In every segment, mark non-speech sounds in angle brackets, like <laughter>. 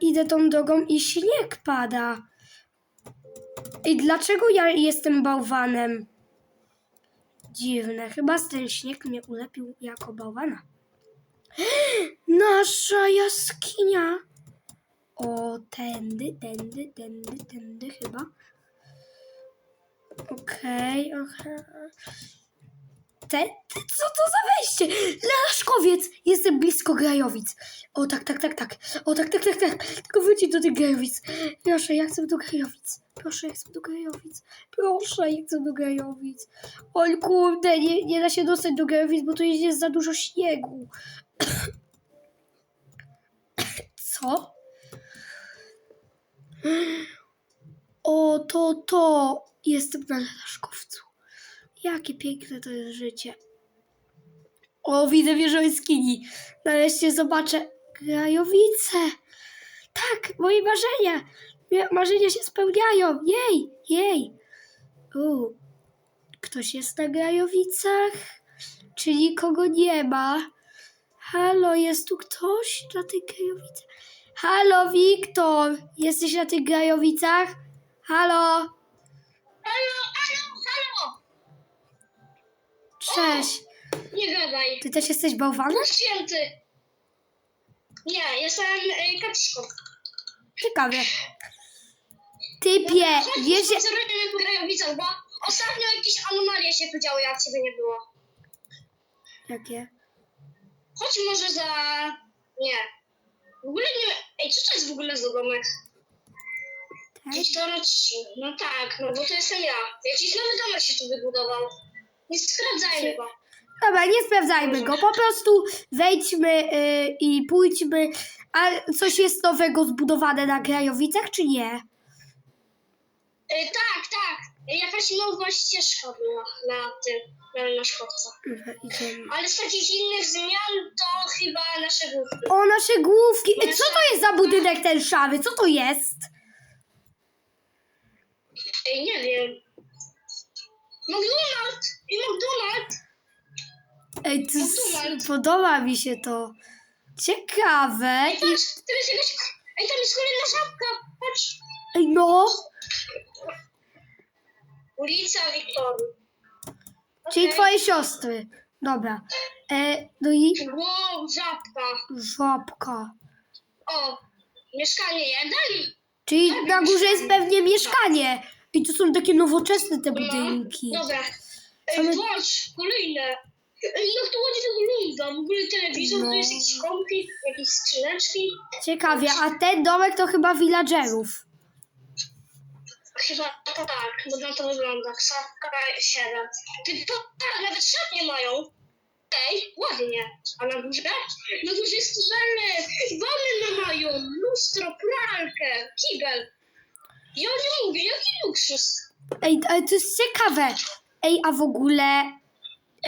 idę tą drogą i śnieg pada. I dlaczego ja jestem bałwanem? Dziwne, chyba ten śnieg mnie ulepił jako bałwana. <gasps> Nasza jaskinia. O, tędy, tędy, tędy, tędy chyba. Okej, okej. Te, te, co to za wejście? Laszkowiec! Jestem blisko Grajowic. O tak, tak, tak, tak. O tak, tak, tak, tak. Tylko wrócić do tych Grajowic. Proszę, ja chcę do Grajowic. Proszę, ja chcę do Grajowic. Proszę, ja chcę do Grajowic. Oj kurde, nie, nie da się dostać do Grajowic, bo tu jest za dużo śniegu. <coughs> Co? O, to, to. Jestem na Laszkowcu. Jakie piękne to jest życie. O, widzę wieżę jaskini. Nareszcie zobaczę Grajowice. Tak, moje marzenia. Marzenia się spełniają. Jej, jej. U, ktoś jest na Grajowicach? Czy nikogo nie ma? Halo, jest tu ktoś na tych Grajowicach? Halo, Wiktor. Jesteś na tych Grajowicach? Halo, halo! Cześć. Nie gadaj. Ty też jesteś bałwanem? Święty. Nie, jestem y, kaczką. Ciekawie. Typie, wiesz, że... spacerujemy po Grajowicach, bo ostatnio jakieś anomalie się tu działy, jak ciebie nie było. Jakie? Chodź może za... Nie. W ogóle nie... Ej, co to jest w ogóle za domek? Tak? Gdzieś to roci. No tak, no bo to jestem ja. Jakiś nowy domek się tu wybudował. Nie sprawdzajmy go. Dobra, nie sprawdzajmy go, po prostu wejdźmy y, i pójdźmy. A coś jest nowego zbudowane na Grajowicach, czy nie? Y, tak, tak. Y, Jakaś nowa ścieżka była na tym, na. Dobra, idziemy. Ale z takich innych zmian to chyba nasze główki. O, nasze główki! Co to jest za budynek ten szary? Co to jest? Ej, nie wiem. McDonald's! I McDonald's! Ej, to s- podoba mi się to. Ciekawe. Ej, I, patrz! Tam jest jakaś... Ej, tam jest kolejna żabka! Patrz! ej, no, Ulica Wiktorii. czyli Okej. twoje siostry. Dobra. E, no i Wow, żabka. żabka. O, mieszkanie jeden. Czyli na górze jest pewnie mieszkanie. I to są takie nowoczesne te budynki. No, dobra. Same- Ej, patrz, kolejne. Ej, jak to ładnie to wygląda. W ogóle telewizor, No. tu jest jakiś kompik, jakieś skrzyneczki. Ciekawie, a ten domek to chyba villagerów. Chyba to tak, bo na to wygląda. Ksawka 7. Ty to tak, nawet szatnie mają. Ej, ładnie. A na górze? Na górze jest tubele, wanny mają, lustro, pralkę, kibel. Ja nie mówię, jaki luksus. Ej, ale to jest ciekawe. Ej, a w ogóle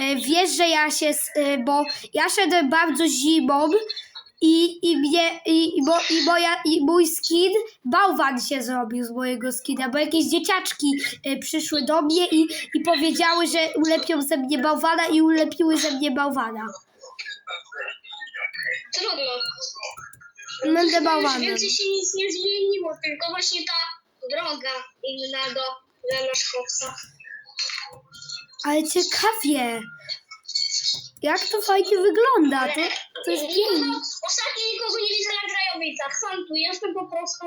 e, wiesz, że ja się, s- e, bo ja szedłem bardzo zimą i, i mnie, i, i, bo, i, moja, i mój skin, bałwan się zrobił z mojego skina, bo jakieś dzieciaczki e, przyszły do mnie i, i powiedziały, że ulepią ze mnie bałwana i ulepiły ze mnie bałwana. Trudno. Będę Chyba już bałwanem. Więcej się nic nie zmieniło, tylko właśnie ta droga inna do, naszego Ale ciekawie. Jak to fajnie wygląda. To, to jest piękne. Ostatnio nikogo nie widzę na Grajowicach. Sam tu jestem po prostu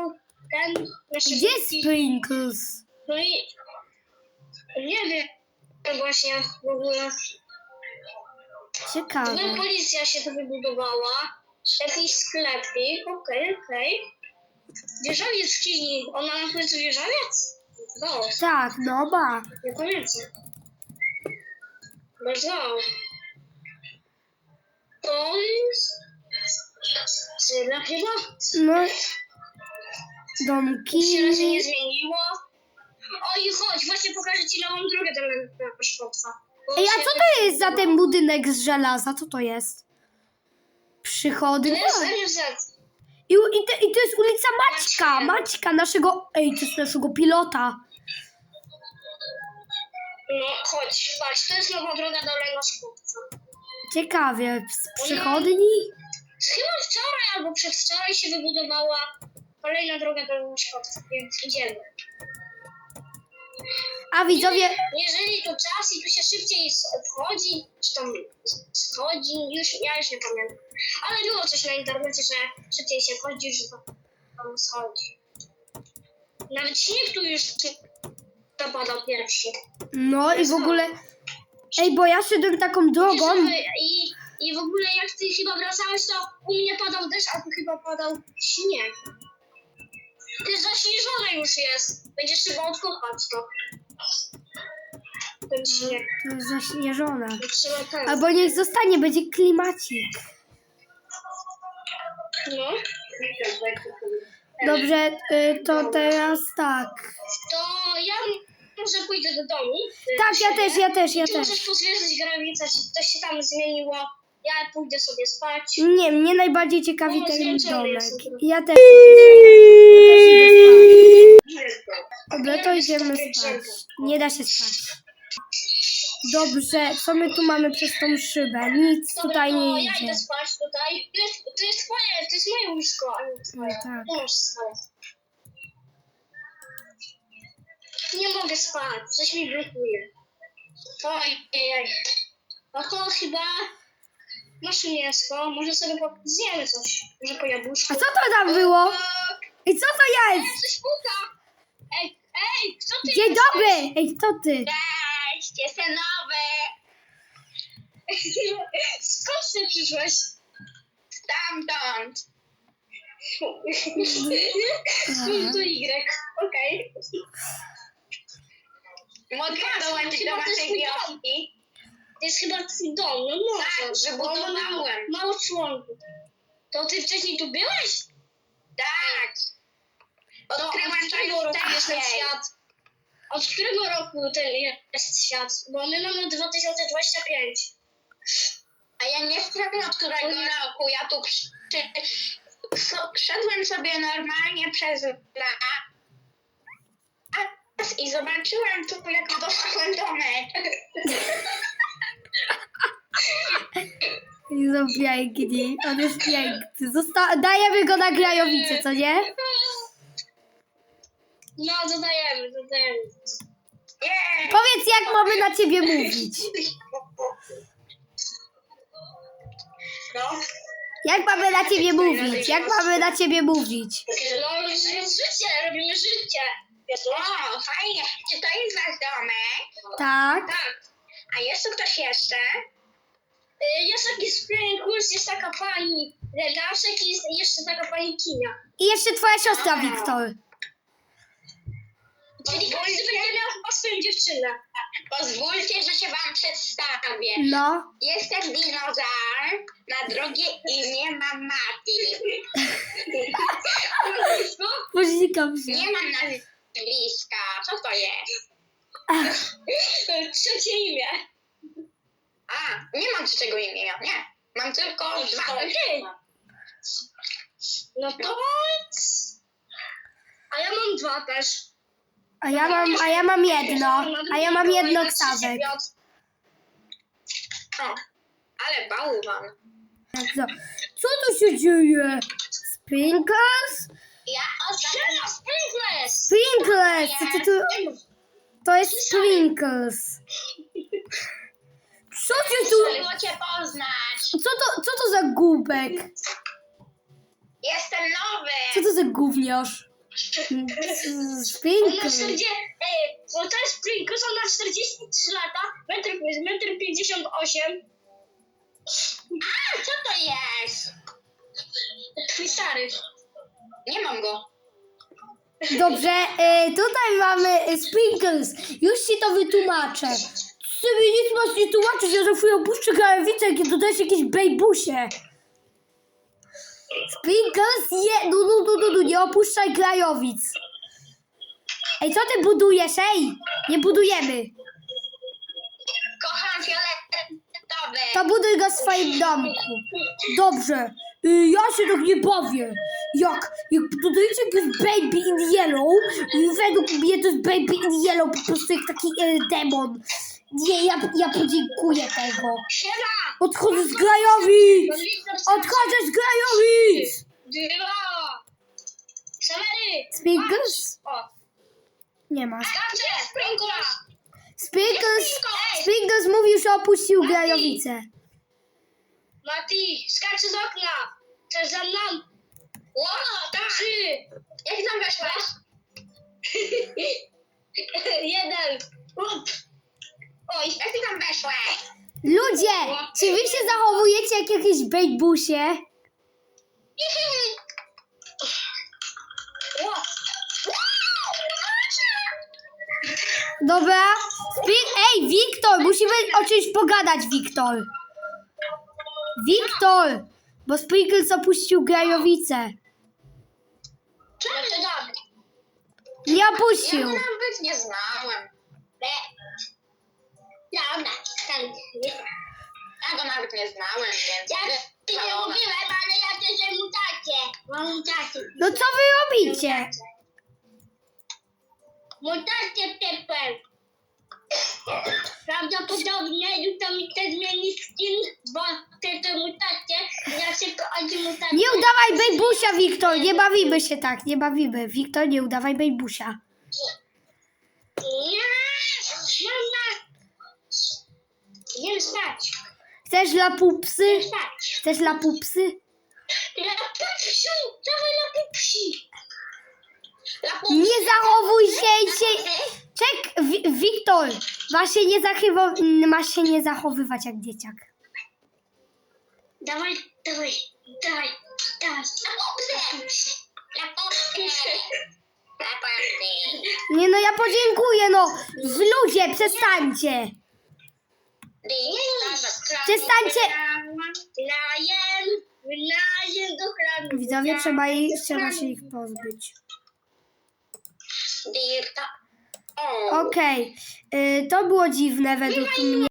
ten nasz Gdzie jest Sprinkles? No i nie wiem właśnie w ogóle. Ciekawe. No, policja się tu wybudowała. Jakiś sklepik, okej, okej. Wieżowiec w Kini. Ona na końcu wieżowiec? No, Tak, no ba. nie pamiętam. Bardzo. To jest... Syna chyba? No. Nic się raczej Domki. nie zmieniło. Oj, chodź, właśnie pokażę ci nową drogę do mojego szkopca. Ej, a co to jest za ten budynek z żelaza? Co to jest? To Przychodnia? jest NFZ. I, i, te, I to jest ulica Maćka. Maćka, naszego... Ej, to jest naszego pilota. No, chodź, patrz, to jest nowa droga do mojego szkopca. Ciekawie. Z przychodni? Chyba wczoraj albo przedwczoraj się wybudowała kolejna droga do Szkocji, więc idziemy. A widzowie, Jeżeli to czas i tu się szybciej wchodzi, czy tam schodzi, już, ja już nie pamiętam. Ale było coś na internecie, że szybciej się wchodzi, że tam schodzi. Nawet śnieg tu już zapadał pierwszy. no i w ogóle... Ej, bo ja szedłem taką drogą. I, I w ogóle jak ty chyba wracałeś, to u mnie padał deszcz, a tu chyba padał śnieg. Ty zaśnieżone już jest. Będziesz trzeba odkopać to. Ten śnieg. To jest zaśnieżona. To Trzeba ten. Albo niech zostanie, będzie klimacik. No. Dobrze, y, to teraz tak. To ja może pójdę do domu. Tak, ja też, ja też, ja Ty też. możesz pozwierzyć granice, czy coś się tam zmieniło. Ja pójdę sobie spać. Nie, mnie najbardziej ciekawi ten zmęczony domek. Ja też. Dobra, to idziemy spać. Nie da się spać. Dobrze, co my tu mamy przez tą szybę? Nic Dobra, tutaj to nie ja idzie. idę spać tutaj. To jest, to jest twoje, to jest moje łóżko, a nie twoje. No tak. Nie możesz spać. Nie mogę spać, coś mi blokuje. Ojej. No to chyba masz mięsko, może sobie po... zjemy coś. Może po jabłuszku. A co to tam było? I co to jest? Coś puka! Ej, ej, kto ty Dzień jesteś? dobry! Ej, kto ty? Cześć, jestem nowy! <laughs> Skąd ty przyszłeś? Stamtąd. Skąd to Y? Okej. Mogę dołączyć do waszej wioski? Jest chyba twój dom, no może. Tak, wybudowałem. Mało członków. To ty wcześniej tu byłeś? Tak. Odkryłam od którego roku jest ten wcześniej. świat? Od którego roku ten jest świat? Bo my mamy 2025. A ja nie sprawdzę od którego roku. Ja tu przy, so- szedłem sobie normalnie przez las i zobaczyłem tu, jak dostałem domek. <laughs> I są piękni. On jest piękny. Zosta- dajemy go na grajowicę, co nie? No, dodajemy, dodajemy. Nie. Powiedz, jak mamy na ciebie mówić. No. Jak mamy na ciebie mówić? Jak mamy na ciebie mówić? No, ży- życie, robimy życie. O, fajnie. Czy to jest wasz domek? Tak. Tak. A jest tu ktoś jeszcze? Y, Jest taki Sprinkles, jest taka pani Redaszek i jest jeszcze taka pani Kinia. I jeszcze twoja siostra, Wiktor. Czyli każdy będzie miał chyba swoją dziewczynę. Pozwólcie, że się wam przedstawię. No. Jestem dinozaur. Na drugie imię mam Mati. No, się. Nie mam nazwiska. Co to jest? Ach, trzecie imię. A, nie mam trzeciego imienia. Nie. Mam tylko dwa. Okej. No to... A ja mam dwa też. A ja mam, a ja mam jedno. A ja mam jedno ksawek. O, ale bałwan. Tak, Co Co tu się dzieje? Sprinkles? Ja Siema, Sprinkles! Sprinkles! Co ty tu... To jest Sprinkles. Co ty tu... Miło cię poznać. Co to, co to za głupek? Jestem nowy. Co to za gówniarz? On ma Sprinkles. 40... Ej, bo to jest Sprinkles, on ma 43 lata, metr, metr 58. A, co to jest? Twój stary. Nie mam go. Dobrze, e, tutaj mamy e, Sprinkles. Już ci to wytłumaczę. Sobie nic masz nie tłumaczyć, ja za chwilę opuszczę grajowicę, jak dodajesz jakieś bejbusie. Sprinkles, je, no, no, no, no, no, nie opuszczaj grajowic. Ej, co ty budujesz, ej? Nie budujemy. Kocham fioletowy. To buduj go w swoim domku. Dobrze. Y, Ja się tak nie bawię. Jak, jak dodajecie jakieś baby in yellow, y, według mnie to jest baby in yellow, po prostu jak taki e, demon. Nie, ja, ja podziękuję tego. Siema! Odchodzę z Grajowic! Odchodzę z Grajowic! Dwa! Sewery! Spinkles? O! Nie ma. Skacze! Sprinkla! Spinkles, Spinkles mówił, że opuścił Grajowice. Mati, skacz z okna! Chcesz za mną? Ło, tak. Trzy! Jak tam weszłaś? <laughs> Jeden! Up. Oj, jak ty tam weszłaś? Ludzie, czy wy się zachowujecie jak jakieś bejbusie? O! Dobra. Spi- Ej, Wiktor, musimy o czymś pogadać, Wiktor. Wiktor, bo Sprinkles opuścił Grajowice. No to dobrze. Nie Ja opuścił. go nawet nie znałem. Dobra, tam. Ja go nawet nie znałem, więc... Ja ty nie Szalona. mówiłem, ale ja też. Mam mutację. No co wy robicie? Mutację Pepper. Prawdopodobnie jutro mi chce zmienić skin, bo te te mutacje, ja szybko odzi mutację. Nie udawaj bejbusia, Wiktor. Nie bawimy się tak, nie bawimy. Wiktor, nie udawaj bejbusia. Nie, mama. Jem spać, Chcesz lapupsy? jem spać. Chcesz lapupsy? Lapupsiu, dawaj lapupsi. Nie zachowuj się i się... Czek, Wi- Wiktor, masz się, nie zachowywać, masz się nie zachowywać jak dzieciak. Dawaj, dawaj, dawaj, dawaj. Lapupsy. Lapupsy. Lapopy. Nie no, ja podziękuję, no. W ludzie, przestańcie. Przestańcie. Do. Widzowie, trzeba, jej, trzeba się ich pozbyć. Okej, y, to było dziwne według mnie.